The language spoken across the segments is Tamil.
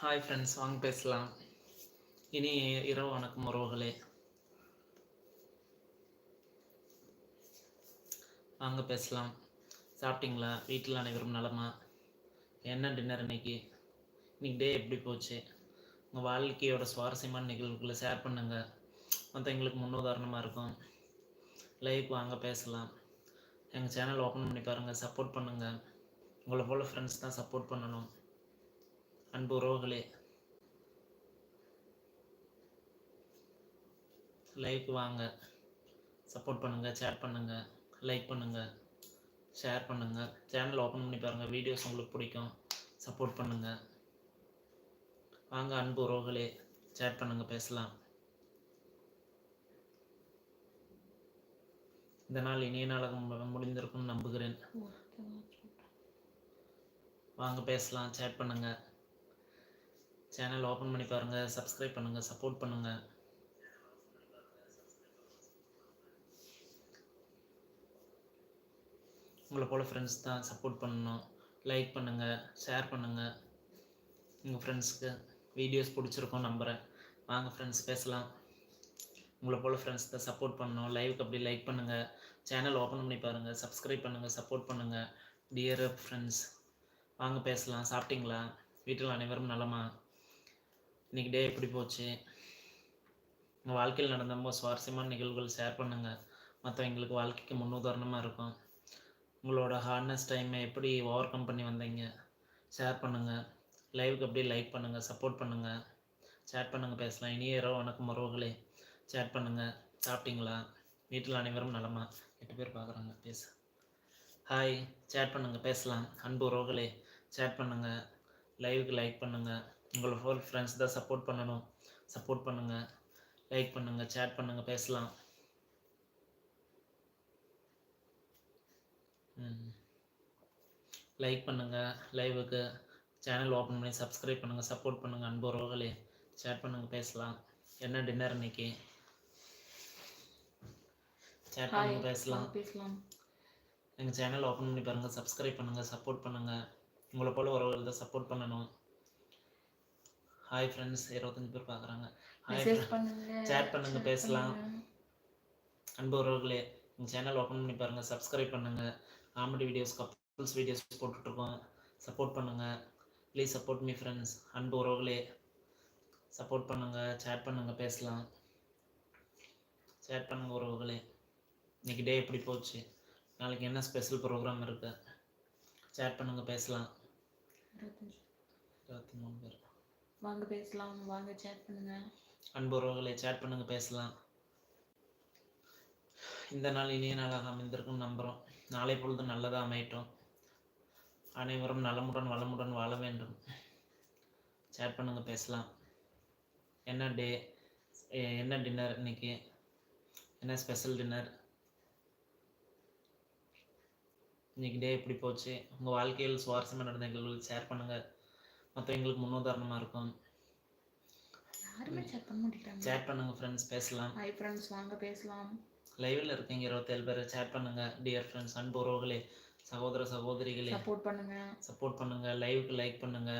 ஹாய் ஃப்ரெண்ட்ஸ் வாங்க பேசலாம். இனி இரவு வணக்கம் உறவுகளே. வாங்க பேசலாம். சாப்பிட்டீங்களா? வீட்டில் அனைவரும் நலமா? என்ன டின்னர் இன்னைக்கு? இன்னைக்கு டே எப்படி போச்சு? உங்கள் வாழ்க்கையோட சுவாரஸ்யமான நிகழ்வுகளை ஷேர் பண்ணுங்கள் மற்றவங்களுக்கு முன்னுதாரணமாக இருக்கும். லைவ் வாங்க பேசலாம். எங்கள் சேனல் ஓப்பன் பண்ணி பாருங்கள் சப்போர்ட் பண்ணுங்கள் உங்களை போல் ஃப்ரெண்ட்ஸ் தான் சப்போர்ட் பண்ணணும். அன்பு உறவுகளே. லைக் வாங்க. சப்போர்ட் பண்ணுங்கள் சேட் பண்ணுங்கள் லைக் பண்ணுங்கள் ஷேர் பண்ணுங்கள் சேனல் ஓப்பன் பண்ணி பாருங்கள் வீடியோஸ் உங்களுக்கு பிடிக்கும். சப்போர்ட் பண்ணுங்கள் வாங்க அன்பு உறவுகளே சேட் பண்ணுங்கள் பேசலாம். இந்த நாள் இனிய நாளாக மு- முடிந்திருக்கும்னு நம்புகிறேன். வாங்க பேசலாம் சேட் பண்ணுங்கள் சேனல் ஓப்பன் பண்ணி பாருங்கள் சப்ஸ்கிரைப் பண்ணுங்கள் சப்போர்ட் பண்ணுங்கள் உங்களை போல் ஃப்ரெண்ட்ஸ் தான் சப்போர்ட் பண்ணணும். லைக் பண்ணுங்கள் ஷேர் பண்ணுங்கள் உங்கள் ஃப்ரெண்ட்ஸுக்கு வீடியோஸ் பிடிச்சிருக்கோம் நம்புகிறேன் வாங்க ஃப்ரெண்ட்ஸ் பேசலாம். உங்களை போல் ஃப்ரெண்ட்ஸ் தான் சப்போர்ட் பண்ணணும். லைவுக்கு அப்படி லைக் பண்ணுங்கள் சேனல் ஓப்பன் பண்ணி பாருங்கள் சப்ஸ்கிரைப் பண்ணுங்கள் சப்போர்ட் பண்ணுங்கள் டியர் ஃப்ரெண்ட்ஸ் வாங்க பேசலாம். சாப்பிட்டீங்களா? வீட்டில் அனைவரும் நலமா? இன்னைக்கு டே எப்படி போச்சு? உங்கள் வாழ்க்கையில் நடந்த ரொம்ப சுவாரஸ்யமான நிகழ்வுகள் ஷேர் பண்ணுங்கள் மற்றவங்களுக்கு வாழ்க்கைக்கு முன்னுதாரணமாக இருக்கும். உங்களோட ஹார்ட்னஸ் டைமை எப்படி ஓவர் கம் பண்ணி வந்தீங்க? ஷேர் பண்ணுங்கள் லைவுக்கு அப்படியே லைக் பண்ணுங்கள் சப்போர்ட் பண்ணுங்கள் சேட் பண்ணுங்கள் பேசலாம். இனிய இரவு வணக்கம் உறவுகளே. சேட் பண்ணுங்கள் சாப்பிட்டீங்களா? வீட்டில் அனைவரும் நலமா? எட்டு பேர் பார்க்குறாங்க. பேச. ஹாய் சேட் பண்ணுங்கள் பேசலாம். அன்பு உறவுகளே சேட் பண்ணுங்கள் லைவுக்கு லைக் பண்ணுங்கள் உங்களை ஃபோர் ஃப்ரெண்ட்ஸ் தான் சப்போர்ட் பண்ணணும். சப்போர்ட் பண்ணுங்கள் லைக் பண்ணுங்கள் சேட் பண்ணுங்கள் பேசலாம். லைக் பண்ணுங்கள் லைவுக்கு சேனல் ஓப்பன் பண்ணி சப்ஸ்கிரைப் பண்ணுங்கள் சப்போர்ட் பண்ணுங்கள் அன்பு உறவுகளே. சேட் பண்ணுங்கள் பேசலாம். என்ன டின்னர் இன்னைக்கு? சேட் ஹாய் பண்ணுங்கள் பேசலாம். பேசலாம். எங்கள் சேனல் ஓப்பன் பண்ணி பாருங்கள் சப்ஸ்கிரைப் பண்ணுங்கள் சப்போர்ட் பண்ணுங்கள் உங்களை போல உறவுகள் தான் சப்போர்ட் பண்ணணும். ஹாய் ஃப்ரெண்ட்ஸ் இருபத்தஞ்சு பேர் பார்க்குறாங்க. சேட் பண்ணுங்க, chat பேசலாம். அன்பு உறவுகளே எங்கள் சேனல் ஓப்பன் பண்ணி பாருங்கள் சப்ஸ்கிரைப் பண்ணுங்கள் காமெடி வீடியோஸ் கப்புள்ஸ் வீடியோஸ் போட்டுட்ருக்கோம். சப்போர்ட் பண்ணுங்கள் ப்ளீஸ் சப்போர்ட் மீ ஃப்ரெண்ட்ஸ் அன்பு உறவுகளே சப்போர்ட் பண்ணுங்கள் சேட் பண்ணுங்கள் பேசலாம். சேட் பண்ணுங்கள் உறவுகளே. இன்னைக்கு டே எப்படி போச்சு? நாளைக்கு என்ன ஸ்பெஷல் ப்ரோக்ராம் இருக்கு? சேட் பண்ணுங்கள் பேசலாம். இருபத்தி மூணு பேர். வாங்க பேசலாம் வாங்க சேட் பண்ணுங்க. அன்பு சேட் பண்ணுங்க பேசலாம். இந்த நாள் இனிய நாளாக அமைந்திருக்கும் நம்புகிறோம் நாளை பொழுது நல்லதாக அமையட்டும். அனைவரும் நலமுடன் வளமுடன் வாழ வேண்டும். சேட் பண்ணுங்க பேசலாம். என்ன டே என்ன டின்னர் இன்னைக்கு? என்ன ஸ்பெஷல் டின்னர் இன்னைக்கு டே எப்படி போச்சு? உங்கள் வாழ்க்கையில் சுவாரஸ்யமாக நடந்த நிகழ்வுகள் ஷேர் பண்ணுங்கள் மற்றவங்களுக்கு முன்னுதாரணமாக இருக்கும். யாருமே சேட் பண்ண மாட்டேங்கிறாங்க. சேட் பண்ணுங்க ஃப்ரெண்ட்ஸ் பேசலாம். ஹாய் ஃப்ரெண்ட்ஸ் வாங்க பேசலாம். லைவ்ல இருக்கீங்க இருபத்தேழு பேர் சேட் பண்ணுங்க. டியர் ஃப்ரெண்ட்ஸ் அன்பு உறவுகளே சகோதர சகோதரிகளே சப்போர்ட் பண்ணுங்க. சப்போர்ட் பண்ணுங்க. லைவுக்கு லைக் பண்ணுங்க.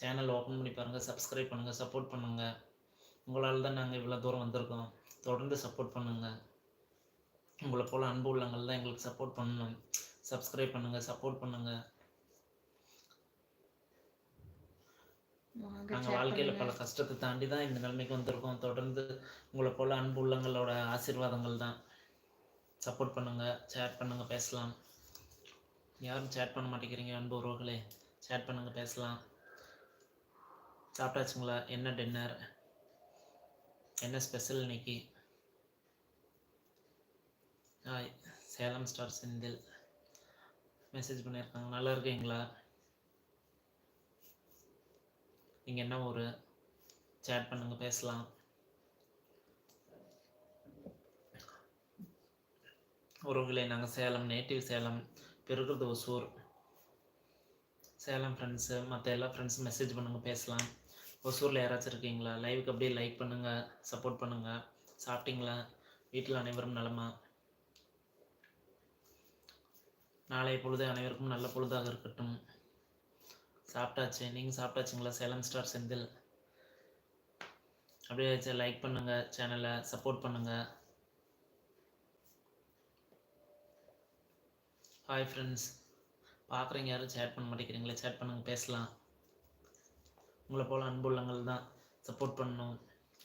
சேனல் ஓப்பன் பண்ணி பாருங்க சப்ஸ்கிரைப் பண்ணுங்க சப்போர்ட் பண்ணுங்க. உங்களால் தான் நாங்கள் இவ்வளோ தூரம் வந்திருக்கோம். தொடர்ந்து சப்போர்ட் பண்ணுங்க. உங்களை போல அன்பு உள்ளங்கள் தான் எங்களுக்கு சப்போர்ட் பண்ணணும். சப்ஸ்கிரைப் பண்ணுங்க சப்போர்ட் பண்ணுங்க. நாங்கள் வாழ்க்கையில். பல கஷ்டத்தை தாண்டி தான் இந்த நிலைமைக்கு வந்திருக்கோம். தொடர்ந்து உங்களை போல அன்பு உள்ளங்களோட ஆசீர்வாதங்கள் தான் சப்போர்ட் பண்ணுங்க சேட் பண்ணுங்க பேசலாம். யாரும் சேட் பண்ண மாட்டேங்கிறீங்க அன்பு உறவுகளே. சேட் பண்ணுங்க பேசலாம். சாப்பிட்டாச்சுங்களா? என்ன டின்னர் என்ன ஸ்பெஷல் இன்னைக்கு? Hi Salem star Senthil. Message பண்ணியிருக்காங்க. நல்லா இருக்கீங்களா? நீங்கள் என்ன ஒரு சேட் பண்ணுங்க பேசலாம். உறவுகளை நாங்கள் சேலம் நேட்டிவ் சேலம் பெருகிறது ஒசூர். சேலம் ஃப்ரெண்ட்ஸு மற்ற எல்லா ஃப்ரெண்ட்ஸும் மெசேஜ் பண்ணுங்கள் பேசலாம். ஒசூரில் யாராச்சும் இருக்கீங்களா? லைவுக்கு அப்படியே லைக் பண்ணுங்கள் சப்போர்ட் பண்ணுங்கள் சாப்பிட்டீங்களா? வீட்டில் அனைவரும் நலமா? நாளைய பொழுது அனைவருக்கும் நல்ல பொழுதாக இருக்கட்டும். சாப்பிட்டாச்சு நீங்கள் சாப்பிட்டாச்சுங்களா? சேலம் ஸ்டார் செந்தில் அப்படியே லைக் பண்ணுங்கள் சேனலை சப்போர்ட் பண்ணுங்கள் ஹாய் ஃப்ரெண்ட்ஸ் பார்க்குறீங்க யாரும் சேட் பண்ண மாட்டேங்கிறீங்களே சேட் பண்ணுங்கள் பேசலாம். உங்களை போல் அன்புள்ளங்கள் தான் சப்போர்ட் பண்ணணும்.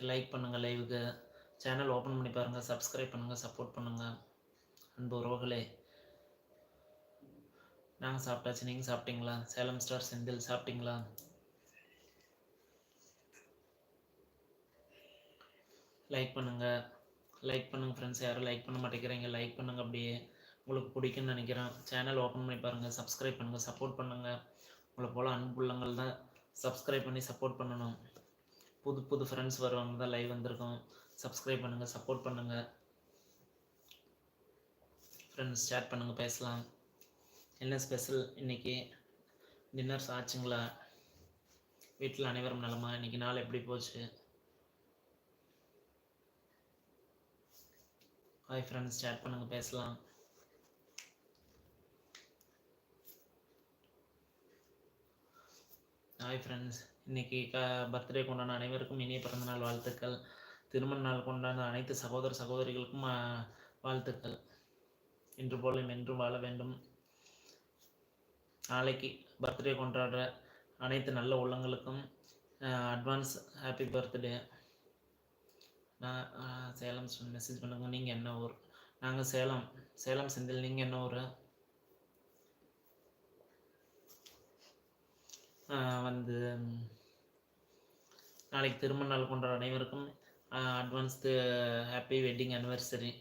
லைக் பண்ணுங்கள் லைவுக்கு சேனல் ஓப்பன் பண்ணி பாருங்கள் சப்ஸ்கிரைப் பண்ணுங்கள் சப்போர்ட் பண்ணுங்கள் அன்பு உறவுகளே. நாங்கள் சாப்பிட்டாச்சு நீங்கள் சாப்பிட்டீங்களா? சேலம் ஸ்டார் செந்தில் சாப்பிட்டீங்களா? லைக் பண்ணுங்கள் லைக் பண்ணுங்கள் ஃப்ரெண்ட்ஸ் யாரும் லைக் பண்ண மாட்டேங்கிறீங்க. லைக் பண்ணுங்கள் அப்படியே. உங்களுக்கு பிடிக்கும்னு நினைக்கிறேன். சேனல் ஓப்பன் பண்ணி பாருங்கள் சப்ஸ்கிரைப் பண்ணுங்கள் சப்போர்ட் பண்ணுங்கள் உங்களை போல் அன்புள்ளங்கள் தான் சப்ஸ்கிரைப் பண்ணி சப்போர்ட் பண்ணணும். புது புது ஃப்ரெண்ட்ஸ் வருவாங்க தான் லைவ் வந்திருக்கோம். சப்ஸ்கிரைப் பண்ணுங்கள் சப்போர்ட் பண்ணுங்கள் ஃப்ரெண்ட்ஸ் சேட் பண்ணுங்கள் பேசலாம். என்ன ஸ்பெஷல் இன்னைக்கு டின்னர்ஸ் ஆச்சுங்களா? வீட்டில் அனைவரும் நலமா? இன்னைக்கு நாள் எப்படி போச்சு? ஹாய் ஃப்ரெண்ட்ஸ் சேட் பண்ணுங்கள் பேசலாம். ஹாய் ஃப்ரெண்ட்ஸ் இன்னைக்கு க பர்த்டே கொண்டாட அனைவருக்கும் இனிய பிறந்தநாள் வாழ்த்துக்கள். திருமண நாள் கொண்டாட அனைத்து சகோதர சகோதரிகளுக்கும் வாழ்த்துக்கள். இன்று போலும் என்றும் வாழ வேண்டும். நாளைக்கு பர்த்டே கொண்டாடுற அனைத்து நல்ல உள்ளங்களுக்கும் அட்வான்ஸ் ஹாப்பி பர்த்டே நான் சேலம் மெசேஜ் பண்ணுங்க. நீங்கள் என்ன ஊர்? நாங்கள் சேலம் சேலம் செந்தில் நீங்கள் என்ன ஊர்? வந்து நாளைக்கு திருமண நாள் கொண்டாட அனைவருக்கும் அட்வான்ஸ் ஹாப்பி வெட்டிங் அனிவர்சரி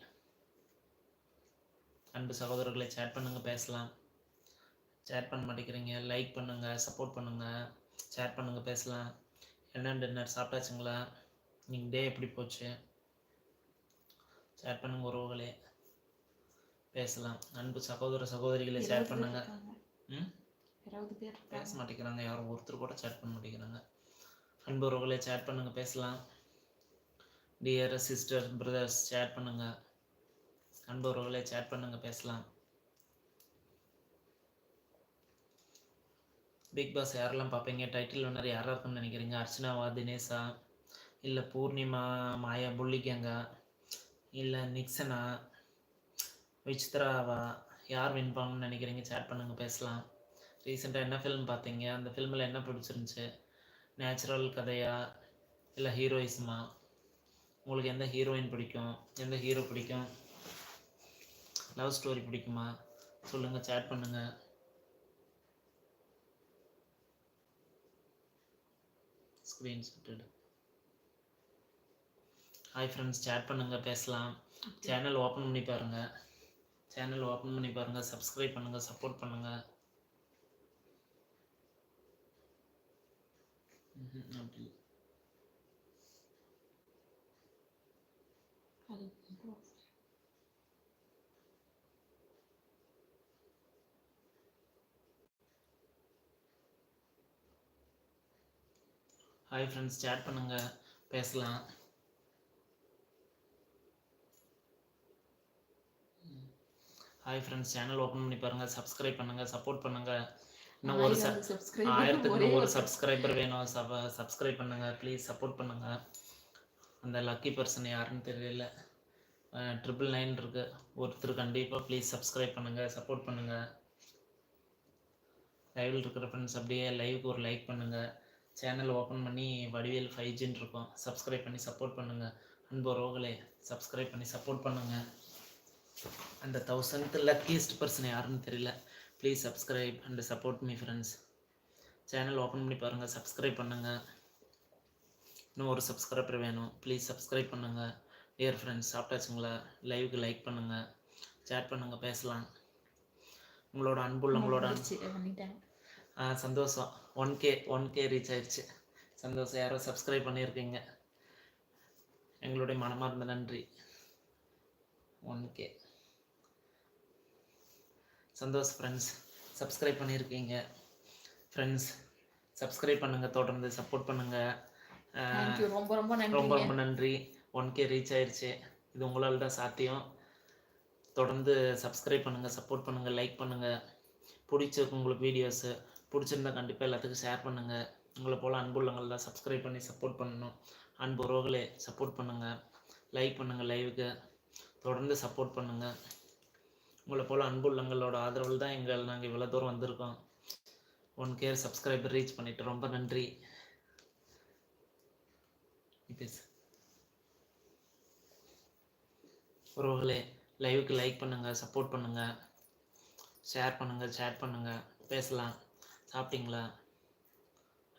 அன்பு சகோதரர்களை சேட் பண்ணுங்கள் பேசலாம். சேட் பண்ண மாட்டேங்கிறீங்க. லைக் பண்ணுங்க சப்போர்ட் பண்ணுங்க சேட் பண்ணுங்க பேசலாம். என்ன டின்னர் சாப்பிட்டாச்சுங்களா? நீங்கள் டே எப்படி போச்சு? சேட் பண்ணுங்க உறவுகளே. பேசலாம். அன்பு சகோதர சகோதரிகளை இருபது சேட் பேர் பண்ணுங்க இருக்காங்க. ம்? பேச. மாட்டேங்கிறாங்க. யாரும் ஒருத்தர் கூட சேட் பண்ண மாட்டேங்கிறாங்க. அன்புறவுகளே சேட் பண்ணுங்க பேசலாம். டியர் சிஸ்டர் பிரதர்ஸ் சேட் பண்ணுங்க. அன்புறவுகளே சேட் பண்ணுங்க பேசலாம். பிக் பாஸ் யாரெல்லாம் பார்ப்பீங்க? டைட்டில் வின்னர் யாராக இருக்கும்னு நினைக்கிறீங்க? அர்ச்சனாவா தினேஷா இல்லை பூர்ணிமா மாயா புள்ளிகங்கா இல்லை நிக்சனா விசித்ராவா யார் வின் பண்ணணும்னு நினைக்கிறீங்க? சேட் பண்ணுங்க பேசலாம். ரீசெண்டாக என்ன ஃபிலிம் பார்த்தீங்க? அந்த ஃபிலிமில் என்ன பிடிச்சிருந்துச்சு? நேச்சுரல் கதையா? இல்லை ஹீரோயிசமா உங்களுக்கு எந்த ஹீரோயின் பிடிக்கும்? எந்த ஹீரோ பிடிக்கும்? லவ் ஸ்டோரி பிடிக்குமா? சொல்லுங்கள் சேட் பண்ணுங்கள் ஸ்க்ரீன் ஹாய் ஃப்ரெண்ட்ஸ் சேட் பண்ணுங்கள் பேசலாம். சேனல் ஓப்பன் பண்ணி பாருங்கள் சேனல் ஓப்பன் பண்ணி பாருங்கள் சப்ஸ்கிரைப் பண்ணுங்கள் சப்போர்ட் பண்ணுங்கள் அப்படி. அது ஹாய் ஃப்ரெண்ட்ஸ் சேட் பண்ணுங்க. பேசலாம். ஹாய் ஃப்ரெண்ட்ஸ் சேனல் ஓப்பன் பண்ணி பாருங்க. சப்ஸ்கிரைப் பண்ணுங்க சப்போர்ட் பண்ணுங்க. இன்னும் ஒரு ஆயிரத்துக்கு ஒரே சப்ஸ்கிரைபர் வேணும். சப சப்ஸ்கிரைப் பண்ணுங்க ப்ளீஸ் சப்போர்ட் பண்ணுங்க. அந்த லக்கி பர்சன் யாருன்னு தெரியல. ட்ரிபிள் நைன் இருக்கு. ஒருத்தர் கண்டிப்பாக ப்ளீஸ் சப்ஸ்கிரைப் பண்ணுங்க சப்போர்ட் பண்ணுங்க. லைவில் இருக்கிற ஃப்ரெண்ட்ஸ் அப்படியே லைவுக்கு ஒரு லைக் பண்ணுங்க. சேனல் ஓப்பன் பண்ணி வடிவேல் ஃபைவ் ஜின்னு இருக்கும். சப்ஸ்கிரைப் பண்ணி சப்போர்ட் பண்ணுங்க. அன்பு உறவுகளே சப்ஸ்கிரைப் பண்ணி சப்போர்ட் பண்ணுங்க. அந்த தௌசண்ட் லக்கியஸ்ட் பர்சன் யாருன்னு தெரியல. Please subscribe and support me friends channel open பண்ணி பாருங்கள் சப்ஸ்கிரைப் பண்ணுங்கள் இன்னும் ஒரு சப்ஸ்கிரைபர் வேணும். ப்ளீஸ் சப்ஸ்கிரைப் பண்ணுங்கள் டியர் ஃப்ரெண்ட்ஸ் சாப்பிட்டாச்சுங்களா? லைவுக்கு லைக் பண்ணுங்கள் சேட் பண்ணுங்கள் பேசலாம். உங்களோட அன்புள்ள சந்தோஷம். One K one K reach ஆயிடுச்சு. சந்தோஷம். யாரோ சப்ஸ்கிரைப் பண்ணியிருக்கீங்க. எங்களுடைய மனமார்ந்த நன்றி. ஒன் கே சந்தோஷ் ஃப்ரெண்ட்ஸ் சப்ஸ்கிரைப் பண்ணியிருக்கீங்க. ஃப்ரெண்ட்ஸ் சப்ஸ்கிரைப் பண்ணுங்கள் தொடர்ந்து சப்போர்ட் பண்ணுங்கள் ரொம்ப ரொம்ப ரொம்ப நன்றிங்க. ரொம்ப நன்றி. ஒன் கே ரீச் ஆயிருச்சு இது உங்களால் தான் சாத்தியம். தொடர்ந்து சப்ஸ்கிரைப் பண்ணுங்கள் சப்போர்ட் பண்ணுங்கள் லைக் பண்ணுங்கள் பிடிச்சிருக்கு உங்களுக்கு வீடியோஸு பிடிச்சிருந்தா கண்டிப்பாக எல்லாத்துக்கும் ஷேர் பண்ணுங்கள் உங்களை போல் அன்புள்ளங்கள் தான் சப்ஸ்கிரைப் பண்ணி சப்போர்ட் பண்ணணும். அன்பு உறவுகளே சப்போர்ட் பண்ணுங்கள் லைக் பண்ணுங்கள் லைவுக்கு தொடர்ந்து சப்போர்ட் பண்ணுங்கள் உங்களை போல் அன்புள்ளங்களோட ஆதரவில் தான் எங்கள் நாங்கள் இவ்வளோ தூரம் வந்திருக்கோம். ஒன் கேர் சப்ஸ்கிரைபர் ரீச் பண்ணிவிட்டு ரொம்ப நன்றி. பேசு உறவுகளே லைவுக்கு லைக் பண்ணுங்கள் சப்போர்ட் பண்ணுங்கள் ஷேர் பண்ணுங்கள் சேட் பண்ணுங்கள் பேசலாம். சாப்பிட்டீங்களா?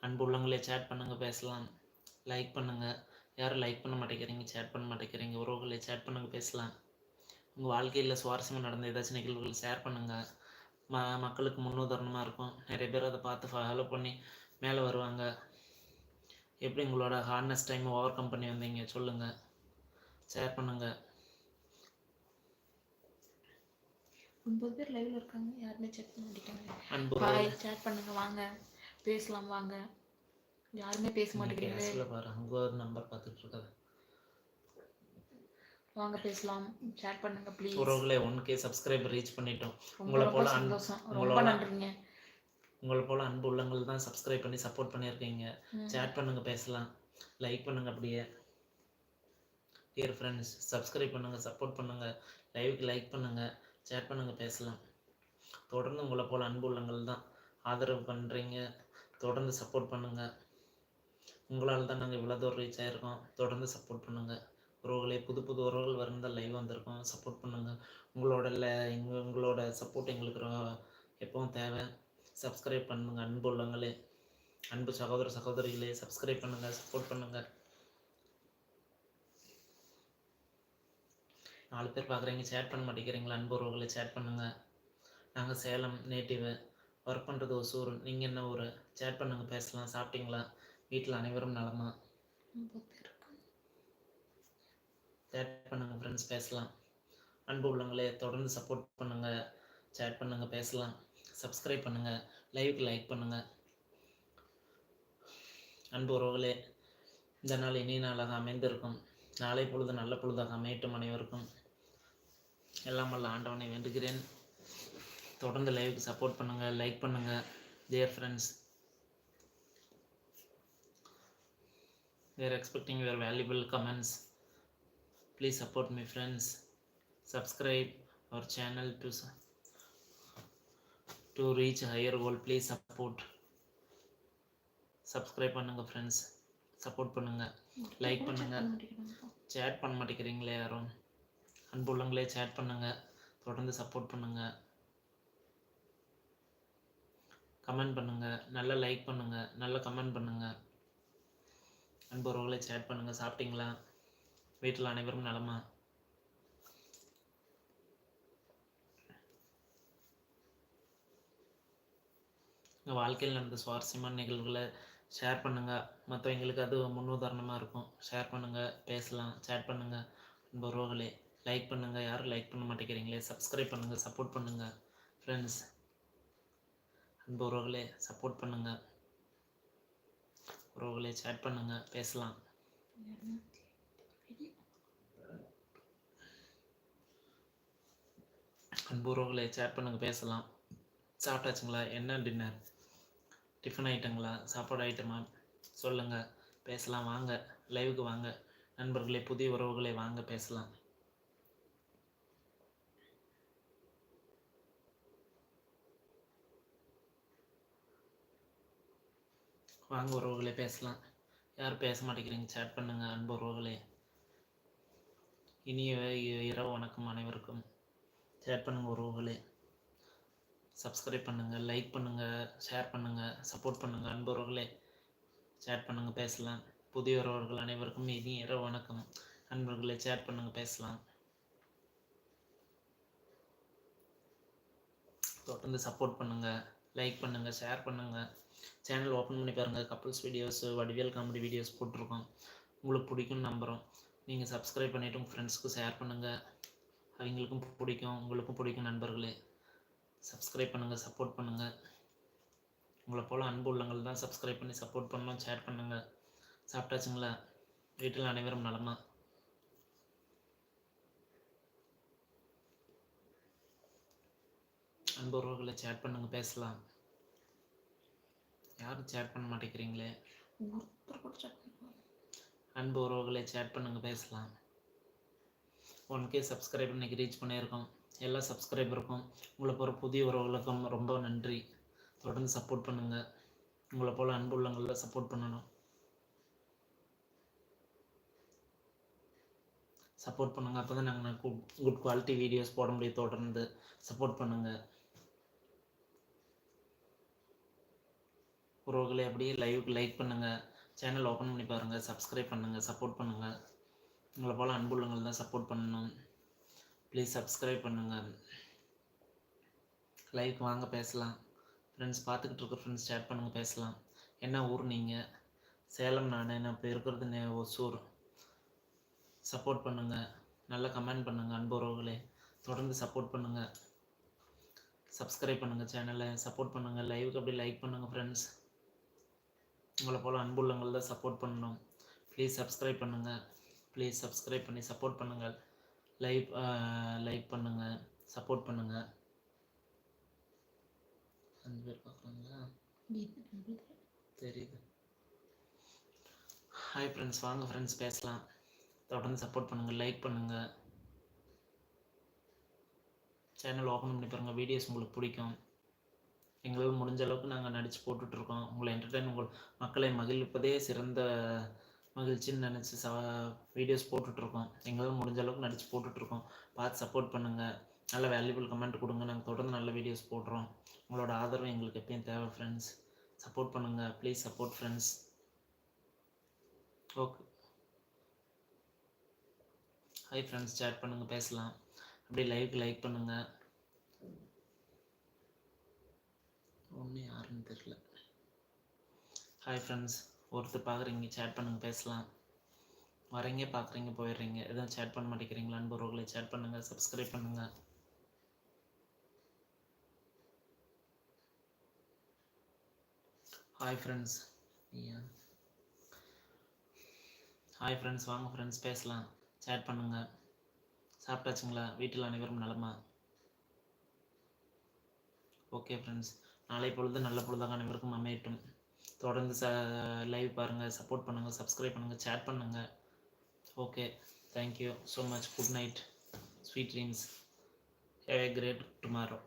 அன்பு உள்ளங்களே சேட் பண்ணுங்கள் பேசலாம். லைக் பண்ணுங்கள் யாரும் லைக் பண்ண மாட்டேங்கிறீங்க சேட் பண்ண மாட்டேங்கிறீங்க. உறவுகளை சேட் பண்ணுங்கள் பேசலாம். உங்கள் வாழ்க்கையில் சுவாரஸ்யமாக நடந்த ஏதாச்சும் நிகழ்வுகள் ஷேர் பண்ணுங்கள் ம மக்களுக்கு முன்னுதாரணமாக இருக்கும். நிறைய பேர் அதை பார்த்து ஃபாலோ பண்ணி மேலே வருவாங்க. எப்படி உங்களோட ஹார்ட்னஸ் டைம் ஓவர் கம் பண்ணி வந்தீங்க? சொல்லுங்கள் ஷேர் பண்ணுங்கள் ஒன்பது பேர் லைவ்ல இருக்காங்க. யாருமே செக் பண்ண மாட்டேங்கிறாங்க. ஹாய் சேட் பண்ணுங்க வாங்க. பேசலாம் வாங்க. யாருமே பேச மாட்டேங்கிறீங்க. பாரு அங்கே ஒரு நம்பர் பார்த்துட்டு இருக்காது. வாங்க பேசலாம். சேட் பண்ணுங்க ப்ளீஸ் உறவுகளே ஒன் கே சப்ஸ்கிரைபர் ரீச் பண்ணிட்டோம் உங்களை போல சந்தோஷம். ரொம்ப நன்றிங்க. உங்களை போல் அன்பு உள்ளங்கள் தான் சப்ஸ்கிரைப் பண்ணி சப்போர்ட் பண்ணியிருக்கீங்க. சேட் பண்ணுங்க பேசலாம். லைக் பண்ணுங்க அப்படியே. டியர் ஃப்ரெண்ட்ஸ் சப்ஸ்கிரைப் பண்ணுங்க சப்போர்ட் பண்ணுங்க. லைவுக்கு லைக் பண்ணுங்க. சேட் பண்ணுங்க பேசலாம். தொடர்ந்து உங்களை போல் அன்பு உள்ளங்கள் தான். ஆதரவு பண்ணுறீங்க தொடர்ந்து சப்போர்ட் பண்ணுங்கள் உங்களால் தான் நாங்கள் இவ்வளோ தூரம் ரீச் ஆகிருக்கோம் தொடர்ந்து சப்போர்ட் பண்ணுங்கள் உறவுகளே புது புது உறவுகள் வரந்தால் லைவ் வந்திருக்கோம். சப்போர்ட் பண்ணுங்கள் உங்களோட எங்கள் உங்களோட சப்போர்ட் எங்களுக்கு எப்பவும் தேவை. சப்ஸ்கிரைப் பண்ணுங்கள் அன்பு உள்ளங்களே. அன்பு சகோதர சகோதரிகளே சப்ஸ்கிரைப் பண்ணுங்கள் சப்போர்ட் பண்ணுங்கள் நாலு பேர் பார்க்குறீங்க சேட் பண்ண மாட்டேங்கிறீங்களா? அன்பு உறவுகளை சேட் நாங்கள் சேலம் நேட்டிவு ஒர்க் பண்ணுறது ஒசூர் நீங்கள் என்ன ஊர்? சேட் பண்ணுங்கள் பேசலாம். சாப்பிட்டீங்களா? வீட்டில் அனைவரும் நலமா? சேட் பண்ணுங்கள் ஃப்ரெண்ட்ஸ் பேசலாம். அன்பு உள்ளங்களே தொடர்ந்து சப்போர்ட் பண்ணுங்கள் சேட் பண்ணுங்கள் பேசலாம். சப்ஸ்கிரைப் பண்ணுங்கள் லைவுக்கு லைக் பண்ணுங்கள் அன்பு உறவுகளே இந்த நாள் இனிய நாளாக அமைந்திருக்கும். நாளை பொழுது நல்ல பொழுதாக அமையட்டும் அனைவருக்கும் எல்லாம் வல்ல ஆண்டவனை வேண்டுகிறேன் தொடர்ந்து லைவுக்கு சப்போர்ட் பண்ணுங்க லைக் பண்ணுங்க dear friends we are expecting your valuable comments please support me friends subscribe our channel to su- to reach higher goal please support subscribe பண்ணுங்க ஃப்ரெண்ட்ஸ் சப்போர்ட் பண்ணுங்க. லைக் பண்ணுங்க. சேட் பண்ண மாட்டேங்கிறீங்களே யாரும்? அன்புள்ளங்களே சேட் பண்ணுங்க. தொடர்ந்து சப்போர்ட் பண்ணுங்க. கமெண்ட் பண்ணுங்க. நல்ல லைக் பண்ணுங்க. நல்ல கமெண்ட் பண்ணுங்க. அன்புறவுகளை சேட் பண்ணுங்க. சாப்பிட்டீங்களா? வீட்டில் அனைவரும் நலமா? உங்கள் வாழ்க்கையில் நடந்த சுவாரஸ்யமான நிகழ்வுகளை ஷேர் பண்ணுங்கள் மற்றவங்களுக்கு அது முன்னுதாரணமாக இருக்கும். ஷேர் பண்ணுங்கள் பேசலாம் சேட் பண்ணுங்கள் நண்பர்களே லைக் பண்ணுங்கள் யாரும் லைக் பண்ண மாட்டேங்கிறீங்களே. சப்ஸ்கிரைப் பண்ணுங்கள் சப்போர்ட் பண்ணுங்கள் ஃப்ரெண்ட்ஸ் அன்பு உறவுகளே சப்போர்ட் பண்ணுங்கள் உறவுகளே சேட் பண்ணுங்கள் பேசலாம். அன்பு உறவுகளே சேட் பண்ணுங்கள் பேசலாம். சாப்பிட்டாச்சுங்களா? என்ன டின்னர் டிஃபன் ஐட்டங்களா? சாப்பாடு ஐட்டமா? சொல்லுங்கள் பேசலாம். வாங்க. லைவுக்கு வாங்க. நண்பர்களே புதிய உறவுகளை வாங்க பேசலாம். வாங்க உறவுகளே பேசலாம். யார் பேச மாட்டேங்கிறீங்க? சேட் பண்ணுங்க அன்பு உறவுகளே. இனிய இ- இரவு வணக்கம் அனைவருக்கும். சேட் பண்ணுங்க உறவுகளே. சப்ஸ்கிரைப் பண்ணுங்கள் லைக் பண்ணுங்கள் ஷேர் பண்ணுங்கள் சப்போர்ட் பண்ணுங்கள் அன்பர்களே சேட் பண்ணுங்கள் பேசலாம். புதிய அனைவருக்கும் இனிய இரவு வணக்கம். நண்பர்களே சேட் பண்ணுங்கள் பேசலாம். தொடர்ந்து சப்போர்ட் பண்ணுங்கள் லைக் பண்ணுங்கள் ஷேர் பண்ணுங்கள் சேனல் ஓப்பன் பண்ணி பாருங்கள் couples videos Vadivel comedy videos போட்டிருக்கோம். உங்களுக்கு பிடிக்கும்னு நம்புகிறோம் நீங்கள் சப்ஸ்கிரைப் பண்ணிவிட்டு உங்கள் ஃப்ரெண்ட்ஸ்க்கு ஷேர் பண்ணுங்கள் அவங்களுக்கும் பிடிக்கும் உங்களுக்கும் பிடிக்கும் நண்பர்களே. சப்ஸ்கிரைப் பண்ணுங்கள் சப்போர்ட் பண்ணுங்கள் உங்களை போல் அன்பு உள்ளங்கள் தான் சப்ஸ்கிரைப் பண்ணி சப்போர்ட் பண்ணணும் ஷேர் பண்ணுங்கள் சாப்பிட்டாச்சுங்களா? வீட்டில் அனைவரும் நலமா? அன்பு உறவுகளை சேட் பண்ணுங்கள் பேசலாம். யாரும் சேட் பண்ண மாட்டேங்கிறீங்களே? ஒருத்தர் கூட அன்பு உறவுகளை சேட் பண்ணுங்க பேசலாம். ஒன் கே சப்ஸ்கிரைபர் இன்னைக்கு ரீச் பண்ணியிருக்கோம். எல்லா சப்ஸ்கிரைபருக்கும் உங்களை போகிற புதிய உறவுகளுக்கும் ரொம்ப நன்றி. தொடர்ந்து சப்போர்ட் பண்ணுங்கள் உங்களை போல் அன்பு உள்ளங்களில் சப்போர்ட் பண்ணணும். சப்போர்ட் பண்ணுங்கள் அப்போ தான் நாங்கள் குட் குட் குவாலிட்டி வீடியோஸ் போட முடியும். தொடர்ந்து சப்போர்ட் பண்ணுங்கள் உறவுகளை அப்படியே லைவ் லைக் பண்ணுங்கள் சேனல் ஓப்பன் பண்ணி பாருங்கள் சப்ஸ்கிரைப் பண்ணுங்கள் சப்போர்ட் பண்ணுங்கள் உங்களை போல் அன்புள்ளங்கள் தான் சப்போர்ட் பண்ணணும். ப்ளீஸ் சப்ஸ்கிரைப் பண்ணுங்கள் லைக் வாங்க பேசலாம். ஃப்ரெண்ட்ஸ் பார்த்துக்கிட்டு இருக்க ஃப்ரெண்ட்ஸ் ஷேர் பண்ணுங்கள் பேசலாம். என்ன ஊர் நீங்கள் சேலம் நான். நான் இப்போ இருக்கிறது ஒசூர். சப்போர்ட் பண்ணுங்கள் நல்லா கமெண்ட் பண்ணுங்கள் அன்பு உறவுகளே. தொடர்ந்து சப்போர்ட் பண்ணுங்கள் சப்ஸ்கிரைப் பண்ணுங்கள் சேனலை சப்போர்ட் பண்ணுங்கள் லைவுக்கு அப்படியே லைக் பண்ணுங்கள் ஃப்ரெண்ட்ஸ் உங்களை போல் அன்புள்ளவங்கள் தான் சப்போர்ட் பண்ணணும். ப்ளீஸ் சப்ஸ்கிரைப் பண்ணுங்கள் ப்ளீஸ் சப்ஸ்கிரைப் பண்ணி சப்போர்ட் பண்ணுங்கள். லைக் லைக் பண்ணுங்கள் சப்போர்ட் பண்ணுங்கள் அஞ்சு பேர் பார்க்குறாங்களா தெரியுது. ஹாய் ஃப்ரெண்ட்ஸ் வாங்க ஃப்ரெண்ட்ஸ் பேசலாம். தொடர்ந்து சப்போர்ட் பண்ணுங்கள் லைக் பண்ணுங்கள் சேனல் ஓப்பன் பண்ணி பாருங்கள் வீடியோஸ் உங்களுக்கு பிடிக்கும். எங்களால் முடிஞ்ச அளவுக்கு நாங்கள் நடித்து போட்டுட்ருக்கோம் உங்களை என்டர்டெயின் உங்கள் மக்களை மகிழ்விப்பதே சிறந்த மகிழ்ச்சின்னு நினச்சி ச வீடியோஸ் போட்டுட்ருக்கோம். எங்களால் முடிஞ்ச அளவுக்கு நடித்து போட்டுட்ருக்கோம். பார்த்து சப்போர்ட் பண்ணுங்கள் நல்ல வேல்யூபிள் கமெண்ட் கொடுங்க. நாங்கள் தொடர்ந்து நல்ல வீடியோஸ் போடுறோம். உங்களோட ஆதரவு எங்களுக்கு எப்பயும் தேவை ஃப்ரெண்ட்ஸ் சப்போர்ட் பண்ணுங்கள் please support friends okay hi friends chat பண்ணுங்கள் பேசலாம். அப்படியே லைவுக்கு லைக் பண்ணுங்கள் ஒன்று யாருன்னு தெரில ஹாய் ஃப்ரெண்ட்ஸ் ஒருத்தர் பார்க்குறீங்க சேட் பண்ணுங்கள் பேசலாம். வரீங்க பார்க்குறீங்க போயிடுறீங்க. எதுவும் சேட் பண்ண மாட்டேங்கிறீங்களா? அன்புறவர்களை சேட் பண்ணுங்கள் சப்ஸ்கிரைப் பண்ணுங்கள் ஹாய் ஃப்ரெண்ட்ஸ் ஐயா. ஹாய் ஃப்ரெண்ட்ஸ் வாங்க ஃப்ரெண்ட்ஸ் பேசலாம். சேட் பண்ணுங்கள் சாப்பிட்டாச்சுங்களா? வீட்டில் அனைவரும் நலமா? ஓகே ஃப்ரெண்ட்ஸ் நாளை பொழுது நல்ல பொழுதாக அனைவருக்கும் அமையட்டும். தொடர்ந்து ச லைவ் பாருங்கள் சப்போர்ட் பண்ணுங்கள் சப்ஸ்கிரைப் பண்ணுங்கள் சேட் பண்ணுங்கள் okay thank you so much good night sweet dreams have a great tomorrow